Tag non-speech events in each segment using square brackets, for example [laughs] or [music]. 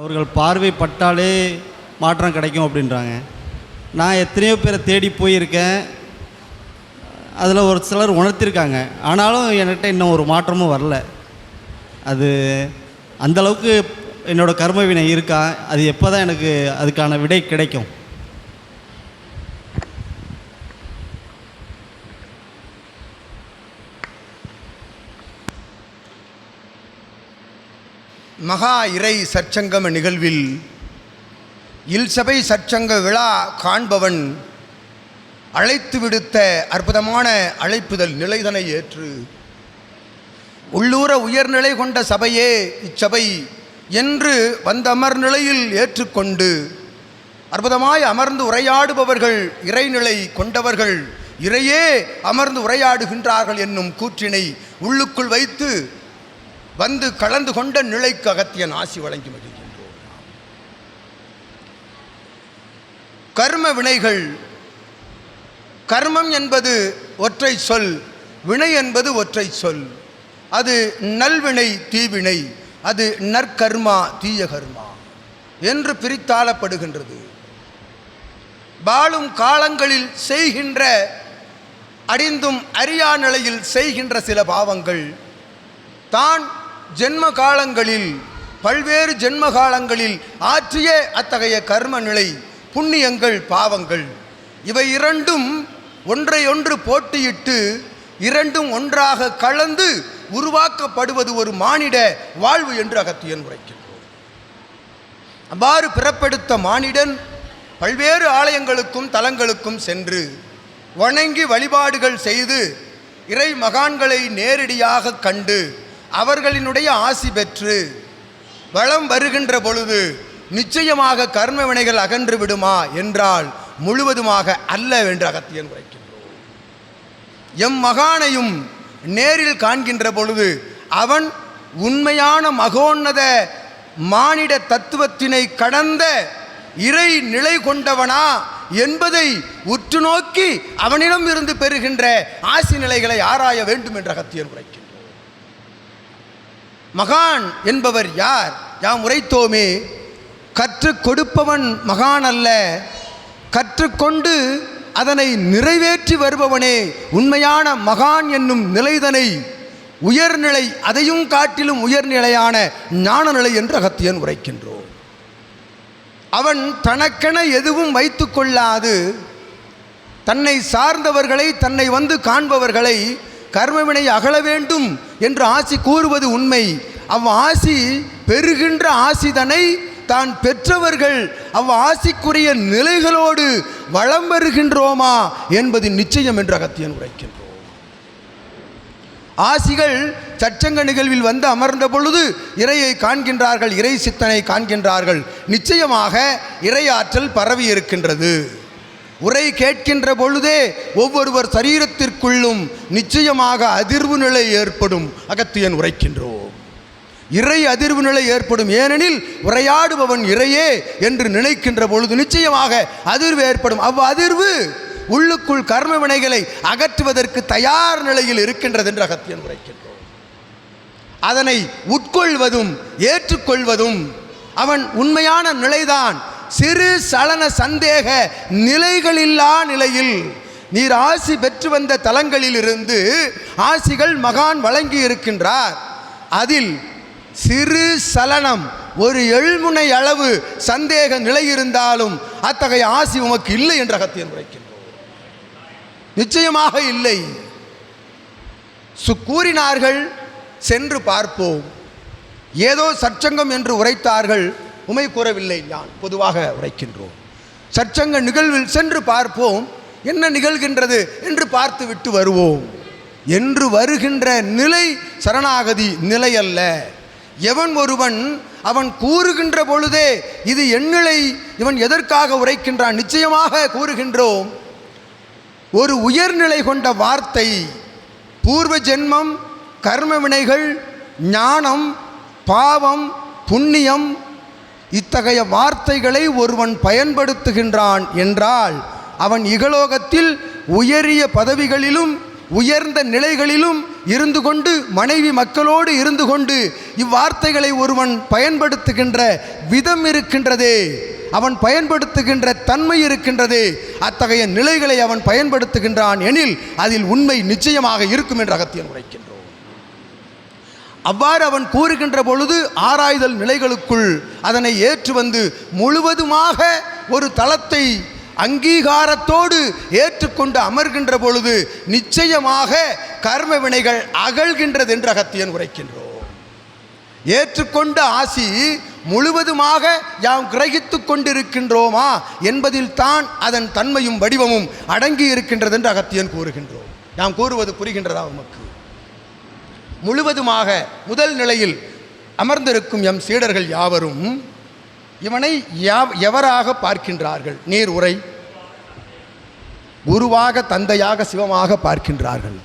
அவர்கள் பார்வைப்பட்டாலே மாற்றம் கிடைக்கும் அப்படின்றாங்க. நான் எத்தனையோ பேரை தேடி போயிருக்கேன். அதில் ஒரு சிலர் உணர்த்திருக்காங்க. ஆனாலும் என்கிட்ட இன்னும் ஒரு மாற்றமும் வரல. அது அந்தளவுக்கு என்னோடய கர்மவினை இருக்கா? அது எப்போ தான் எனக்கு அதுக்கான விடை கிடைக்கும். மகா இறை சற்சங்கம நிகழ்வில் இல்சபை சற்சங்க விழா காண்பவன் அழைத்து விடுத்த அற்புதமான அழைப்புதல் நிலைதனை ஏற்று உள்ளூர உயர்நிலை கொண்ட சபையே இச்சபை என்று வந்த அமர் நிலையில் ஏற்றுக்கொண்டு அற்புதமாய் அமர்ந்து உரையாடுபவர்கள் இறைநிலை கொண்டவர்கள் இறையே அமர்ந்து உரையாடுகின்றார்கள் என்னும் கூற்றினை உள்ளுக்குள் வைத்து வந்து கலந்து கொண்ட நிலைக்கு அகத்தியன் ஆசி வழங்கி மகிழ்கின்றோம். கர்ம வினைகள் கர்மம் என்பது ஒற்றை சொல் வினை என்பது ஒற்றை சொல். அது நல்வினை தீவினை அது நற்கர்மா தீய கர்மா என்று பிரித்தாளப்படுகின்றது. வாழும் காலங்களில் செய்கின்ற அறிந்தும் அறியா நிலையில் செய்கின்ற சில பாவங்கள் தான் ஜென்ம காலங்களில் பல்வேறு ஜென்ம காலங்களில் ஆற்றிய அத்தகைய கர்ம நிலை புண்ணியங்கள் பாவங்கள். இவை இரண்டும் ஒன்றையொன்று போட்டியிட்டு இரண்டும் ஒன்றாக கலந்து உருவாக்கப்படுவது ஒரு மானிட வாழ்வு என்று அகத்தியன் உரைக்கின்றோம் அவ்வாறு பிறப்பெடுத்த மானிடன் பல்வேறு ஆலயங்களுக்கும் தலங்களுக்கும் சென்று வணங்கி வழிபாடுகள் செய்து இறை மகான்களை நேரடியாக கண்டு அவர்களினுடைய ஆசி பெற்று வளம் வருகின்ற பொழுது நிச்சயமாக கர்ம வினைகள் அகன்று விடுமா என்றால் முழுவதுமாக அல்ல என்று அகத்தியன் உரைக்கின்றோம் எம் மகானையும் நேரில் காண்கின்ற பொழுது அவன் உண்மையான மகோன்னத மானிட தத்துவத்தினை கடந்த இறை நிலை கொண்டவனா என்பதை உற்று நோக்கி அவனிடம் இருந்து பெறுகின்ற ஆசி நிலைகளை ஆராய வேண்டும் என்று அகத்தியன் உரைக்கின்றோம் மகான் என்பவர் யார்? யாம் உரைத்தோமே கற்றுக் கொடுப்பவன் மகான் அல்ல. கற்றுக்கொண்டு அதனை நிறைவேற்றி வருபவனே உண்மையான மகான் என்னும் நிலைதனை. உயர்நிலை அதையும் காட்டிலும் உயர்நிலையான ஞான நிலை என்று அகத்தியன் உரைக்கின்றோம். அவன் தனக்கென எதுவும் வைத்து கொள்ளாது. தன்னை சார்ந்தவர்களை தன்னை வந்து காண்பவர்களை கர்மவினை அகல வேண்டும் என்று ஆசி கூறுவது உண்மை. அவ் ஆசி பெறுகின்ற ஆசிதனை தான் பெற்றவர்கள் அவ் ஆசிக்குரிய நிலைகளோடு வளம் வருகின்றோமா என்பது நிச்சயம் என்று அகத்தியன் உரைக்கின்றோம் ஆசிகள் சச்சங்க நிகழ்வில் வந்து அமர்ந்த பொழுது இறையை காண்கின்றார்கள் இறை சித்தனை காண்கின்றார்கள். நிச்சயமாக இறையாற்றல் பரவி இருக்கின்றது. உரை கேட்கின்ற பொழுதே ஒவ்வொருவர் சரீரத்திற்குள்ளும் நிச்சயமாக அதிர்வு நிலை ஏற்படும். அகத்தியன் உரைக்கின்றோம். இறை அதிர்வு நிலை ஏற்படும். ஏனெனில் உரையாடுபவன் இறையே என்று நினைக்கின்ற பொழுது நிச்சயமாக அதிர்வு ஏற்படும். அவ் அதிர்வு உள்ளுக்குள் கர்ம வினைகளை அகற்றுவதற்கு தயார் நிலையில் இருக்கின்றது என்று அகத்தியன் உரைக்கின்றோம். அதனை உட்கொள்வதும் ஏற்றுக்கொள்வதும் அவன் உண்மையான நிலைதான். சிறு சலன சந்தேக நிலைகளில்லா நிலையில் நீர் ஆசி பெற்று வந்த தலங்களிலிருந்து ஆசிகள் மகான் வழங்கி இருக்கின்றார். அதில் சிறு சலனம் ஒரு எழுமுனை அளவு சந்தேக நிலை இருந்தாலும் அத்தகைய ஆசி உமக்கு இல்லை என்ற அகத்தியன் உரைக்கின்றோம் நிச்சயமாக இல்லை. சு கூறினார்கள் சென்று பார்ப்போம். ஏதோ சற்சங்கம் என்று உரைத்தார்கள். உமை கூறவில்லை நான். பொதுவாக உரைக்கின்றோம். சற்சங்க நிகழ்வில் சென்று பார்ப்போம். என்ன நிகழ்கின்றது என்று பார்த்து விட்டு வருவோம். என்று வருகின்ற நிலை சரணாகதி நிலை அல்ல எவன் ஒருவன் அவன் கூறுகின்ற பொழுதே இது எண்ணிலை இவன் எதற்காக உரைக்கின்றான் நிச்சயமாக கூறுகின்றோம். ஒரு உயர்நிலை கொண்ட வார்த்தை பூர்வ ஜென்மம் கர்ம வினைகள் ஞானம் பாவம் புண்ணியம் இத்தகைய வார்த்தைகளை ஒருவன் பயன்படுத்துகின்றான் என்றால் அவன் இகலோகத்தில் உயரிய பதவிகளிலும் உயர்ந்த நிலைகளிலும் இருந்து கொண்டு மனைவி மக்களோடு இருந்து கொண்டு இவ்வார்த்தைகளை ஒருவன் பயன்படுத்துகின்ற விதம் இருக்கின்றதே. அவன் பயன்படுத்துகின்ற தன்மை இருக்கின்றதே. அத்தகைய நிலைகளை அவன் பயன்படுத்துகின்றான் எனில் அதில் உண்மை நிச்சயமாக இருக்கும் என்று அகத்தியன் உரைக்கின்றோம். அவ்வாறு அவன் கூறுகின்ற பொழுது ஆராய்தல் நிலைகளுக்குள் அதனை ஏற்று வந்து முழுவதுமாக ஒரு தளத்தை அங்கீகாரத்தோடு ஏற்றுக்கொண்டு அமர்கின்ற பொழுது நிச்சயமாக கர்ம வினைகள் அகழ்கின்றது என்று அகத்தியன் உரைக்கின்றோம். ஏற்றுக்கொண்ட ஆசி முழுவதுமாக யாம் கிரகித்து கொண்டிருக்கின்றோமா என்பதில் தான் அதன் தன்மையும் வடிவமும் அடங்கி இருக்கின்றது என்று அகத்தியன் கூறுகின்றோம். யாம் கூறுவது புரிகின்றதா உமக்கு? முழுவதுமாக முதல் நிலையில் அமர்ந்திருக்கும் எம் சீடர்கள் யாவரும் இவனை யா- எவராக பார்க்கின்றார்கள்? நீர் உரை. குருவாக தந்தையாக சிவமாக பார்க்கின்றார்கள்.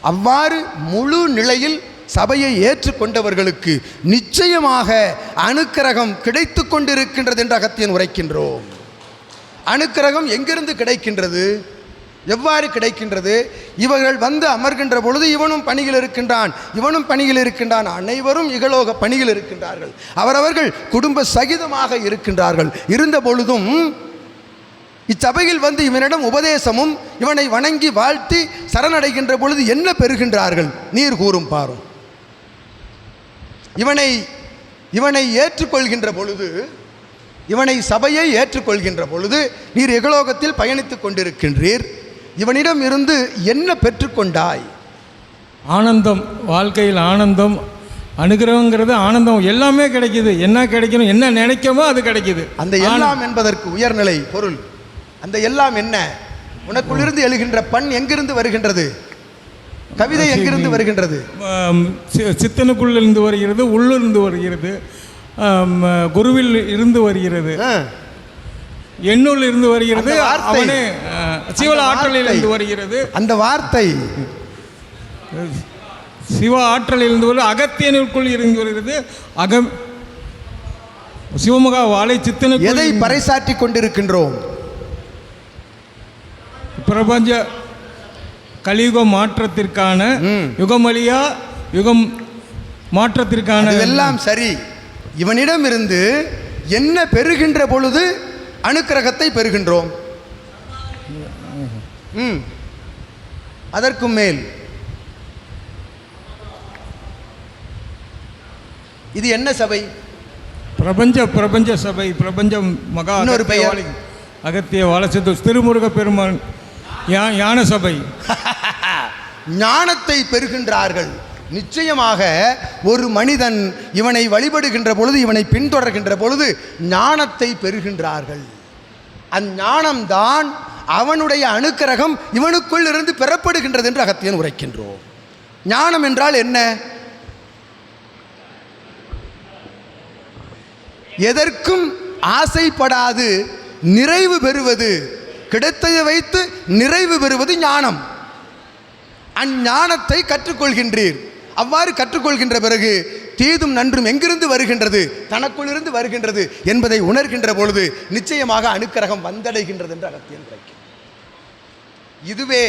அவ்வாறு முழு நிலையில் சபையை ஏற்றுக்கொண்டவர்களுக்கு நிச்சயமாக அணுக்கிரகம் கிடைத்து கொண்டிருக்கின்றது என்று அகத்தியன் உரைக்கின்றோம். அணுக்கிரகம் எங்கிருந்து கிடைக்கின்றது? எவ்வாறு கிடைக்கின்றது? இவர்கள் வந்து அமர்கின்ற பொழுது இவனும் பணியில் இருக்கின்றான் இவனும் பணியில் இருக்கின்றான் அனைவரும் இகலோக பணியில் இருக்கின்றார்கள். அவரவர்கள் குடும்ப சகிதமாக இருக்கின்றார்கள். இருந்த பொழுதும் இச்சபையில் வந்து இவனிடம் உபதேசமும் இவனை வணங்கி வாழ்த்தி சரணடைகின்ற பொழுது என்ன பெறுகின்றார்கள்? நீர் கூறும் பாரும். இவனை இவனை ஏற்றுக்கொள்கின்ற பொழுது இவனை சபையை ஏற்றுக்கொள்கின்ற பொழுது நீர் எகலோகத்தில் பயணித்துக் கொண்டிருக்கின்றீர். இவனிடம் இருந்து என்ன பெற்றுக்கொண்டாய் ஆனந்தம் வாழ்க்கையில் ஆனந்தம் அனுகிரகங்கிறது ஆனந்தம் எல்லாமே கிடைக்குது. என்ன கிடைக்கணும் என்ன நினைக்கமோ அது கிடைக்குது. அந்த எல்லாம் என்பதற்கு உயர்நிலை பொருள். அந்த எல்லாம் என்ன? உனக்குள்ளிருந்து எழுகின்ற பண் எங்கிருந்து வருகின்றது? கவிதை எங்கிருந்து வருகின்றது? ஆம், சி- சித்தனுக்குள் இருந்து வருகிறது உள்ளிருந்து வருகிறது குருவில் இருந்து வருகிறது. எண்ணுள் இருந்து வருகிறது. அவனே சிவல ஆற்றலில். இருந்து வருகிறது அந்த வார்த்தை சிவ ஆற்றலில் இருந்து வருகிறது அகத்தியனுக்குள் இருந்து வருகிறது அகம் சிவமகா வாழை சித்தனுக்குள் எதை பறைசாற்றி கொண்டிருக்கின்றோம் பிரபஞ்ச கலியுக மாற்றத்திற்கான. யுகமலியா யுகம் மாற்றத்திற்கான எல்லாம் சரி இவனிடம் இருந்து என்ன பெறுகின்ற பொழுது அனுக்கிரகத்தை பெறுகின்றோம். ம். அதற்கும் மேல். இது என்ன சபை? பிரபஞ்ச பிரபஞ்ச சபை பிரபஞ்ச மகா இன்னொரு அகத்திய பெயர்? அகத்திய வாழச்சத்து திருமுருக பெருமான் யான சபை [laughs] ஞானத்தை பெறுகின்றார்கள். நிச்சயமாக ஒரு மனிதன் இவனை வழிபடுகின்ற பொழுது இவனை பின்தொடர்கின்ற பொழுது ஞானத்தை பெறுகின்றார்கள். அஞ்ஞானம்தான் அவனுடைய அணுக்கரகம் இவனுக்குள் இருந்து பெறப்படுகின்றது என்று அகத்தியன் உரைக்கின்றோம். ஞானம் என்றால் என்ன? எதற்கும் ஆசைப்படாது நிறைவு பெறுவது. கிடைத்ததை வைத்து நிறைவு பெறுவது ஞானம். அஞ்ஞானத்தை கற்றுக்கொள்கின்றீர். அவ்வாறு கற்றுக்கொள்கின்ற பிறகு தீதும் நன்றும் எங்கிருந்து வருகின்றது? தனக்குள்ளிருந்து வருகின்றது என்பதை உணர்கின்ற பொழுது நிச்சயமாக அணுக்கரகம் வந்தடைகின்றது என்று அகத்தியன் உரைக்கும் இதுவே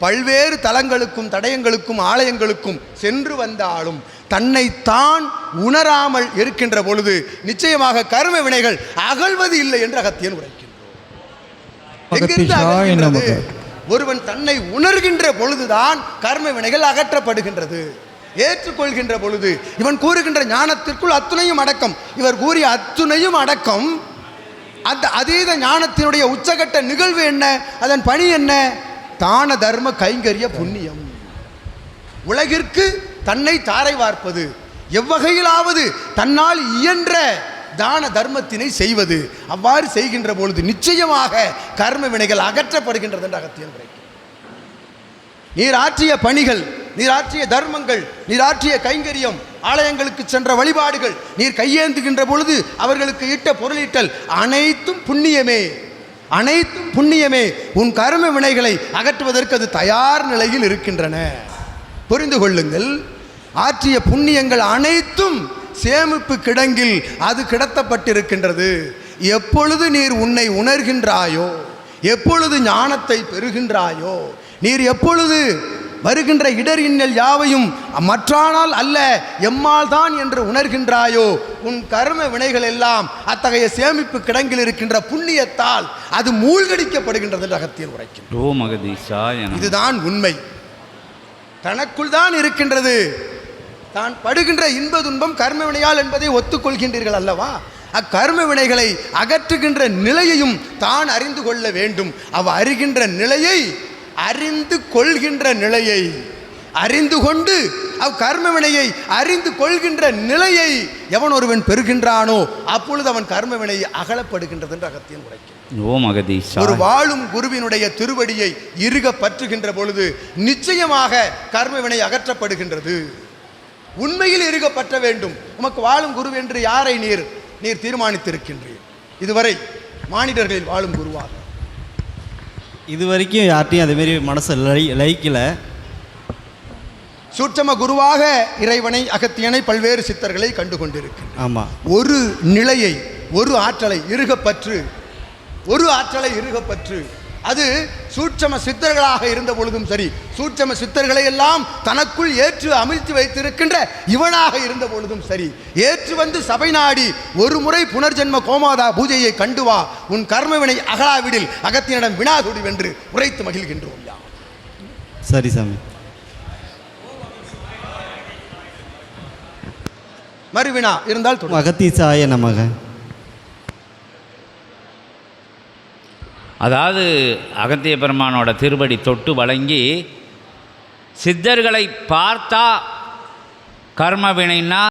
பல்வேறு தலங்களுக்கும் தடயங்களுக்கும் ஆலயங்களுக்கும் சென்று வந்தாலும் தன்னைத்தான் உணராமல் இருக்கின்ற பொழுது நிச்சயமாக கர்ம வினைகள் அகழ்வது இல்லை என்று அகத்தியன் உரைக்கின்றோம். ஒருவன் தன்னை உணர்கின்ற பொழுதுதான் கர்ம வினைகள் அகற்றப்படுகின்றது. ஏற்றுக்கொள்கின்ற பொழுது இவன் கூறுகின்ற ஞானத்திற்குள் அத்துணையும் அடக்கம். இவர் கூறிய அத்துணையும் அடக்கம். அந்த அதீத ஞானத்தினுடைய உச்சகட்ட நிகழ்வு என்ன? அதன் பணி என்ன? தான தர்ம கைங்கரிய புண்ணியம். உலகிற்கு தன்னை தாரை வார்ப்பது. எவ்வகையிலாவது தன்னால் இயன்ற தான தர்மத்தினை செய்வது. அவ்வாறு செய்கின்ற பொழுது நிச்சயமாக கர்ம வினைகள் அகற்றப்படுகின்றது என்று அகத்தியன் நீர் ஆற்றிய பணிகள் நீர் ஆற்றிய தர்மங்கள் நீர் ஆற்றிய கைங்கரியம் ஆலயங்களுக்கு சென்ற வழிபாடுகள் நீர் கையேந்துகின்ற பொழுது அவர்களுக்கு இட்ட பொருளீட்டல் அனைத்தும் புண்ணியமே. அனைத்தும் புண்ணியமே. உன் கர்ம வினைகளை அகற்றுவதற்கு அது தயார் நிலையில் இருக்கின்றன. புரிந்து கொள்ளுங்கள். ஆற்றிய புண்ணியங்கள் அனைத்தும் சேமிப்பு கிடங்கில் அது கிடத்தப்பட்டிருக்கின்றது. எப்பொழுது நீர் உன்னை உணர்கின்றாயோ எப்பொழுது ஞானத்தை பெறுகின்றாயோ நீர் எப்பொழுது வருகின்ற இடர் இன்னல் யாவையும் மற்றானால் அல்ல எம்மால் தான் என்று உணர்கின்றாயோ? உன் கர்ம வினைகள் எல்லாம் அத்தகைய சேமிப்பு கிடங்கில் இருக்கின்ற புண்ணியத்தால் அது மூழ்கடிக்கப்படுகின்றது என்று அகத்தியர் நம இதுதான் உண்மை. தனக்குள் தான் இருக்கின்றது. தான் படுகின்ற இன்ப துன்பம் கர்ம வினையால் என்பதை ஒத்துக்கொள்கின்றீர்கள் அல்லவா? அக்கர்ம வினைகளை அகற்றுகின்ற நிலையையும் தான் அறிந்து கொள்ள வேண்டும். அவ அறிகின்ற நிலையை அறிந்து கொள்கின்ற நிலையை அறிந்து கொண்டு அவ் கர்ம வினையை அறிந்து கொள்கின்ற நிலையை எவன் ஒருவன் பெறுகின்றானோ அப்பொழுது அவன் கர்ம வினை அகலப்படுகின்றது என்று அகத்தியன் மகதீஷா. ஒரு வாழும் குருவினுடைய திருவடியை இறுக பற்றுகின்ற பொழுது நிச்சயமாக கர்மவினை அகற்றப்படுகின்றது. உண்மையில் இறுக பற்ற வேண்டும். உமக்கு வாழும் குரு என்று யாரை நீர் நீர் தீர்மானித்திருக்கின்றீர்? இதுவரை மானிடர்களில் வாழும் குருவாக இது வரைக்கும் யார்ட்டையும் அதேமாரி மனசை லை லைக்கல. சூட்சம குருவாக இறைவனை அகத்தியனை பல்வேறு சித்தர்களை கண்டு கொண்டிருக்கின்றனர் ஆமாம் ஒரு நிலையை ஒரு ஆற்றலை இறுகப்பற்று ஒரு ஆற்றலை இறுகப்பற்று அது சூட்சம சித்தர்களாக இருந்த பொழுதும் சரி சூட்சம சித்தர்களை எல்லாம் தனக்குள் ஏற்று அமிழ்த்தி வைத்திருக்கின்ற இவனாக இருந்த பொழுதும் சரி ஏற்று வந்து சபை நாடி ஒரு முறை புனர்ஜென்ம கோமாதா பூஜையை கண்டு வா உன் கர்மவினை அகலாவிடில் அகத்தியனிடம் வினாதுடி வென்று உரைத்து மகிழ்கின்றோம். யாம் சரி சாமி. மறுவினா இருந்தால். அகத்தீசாய நமக. அதாவது அகத்திய பெருமானோட திருவடி தொட்டு வழங்கி சித்தர்களை பார்த்தா கர்ம வினைன்னா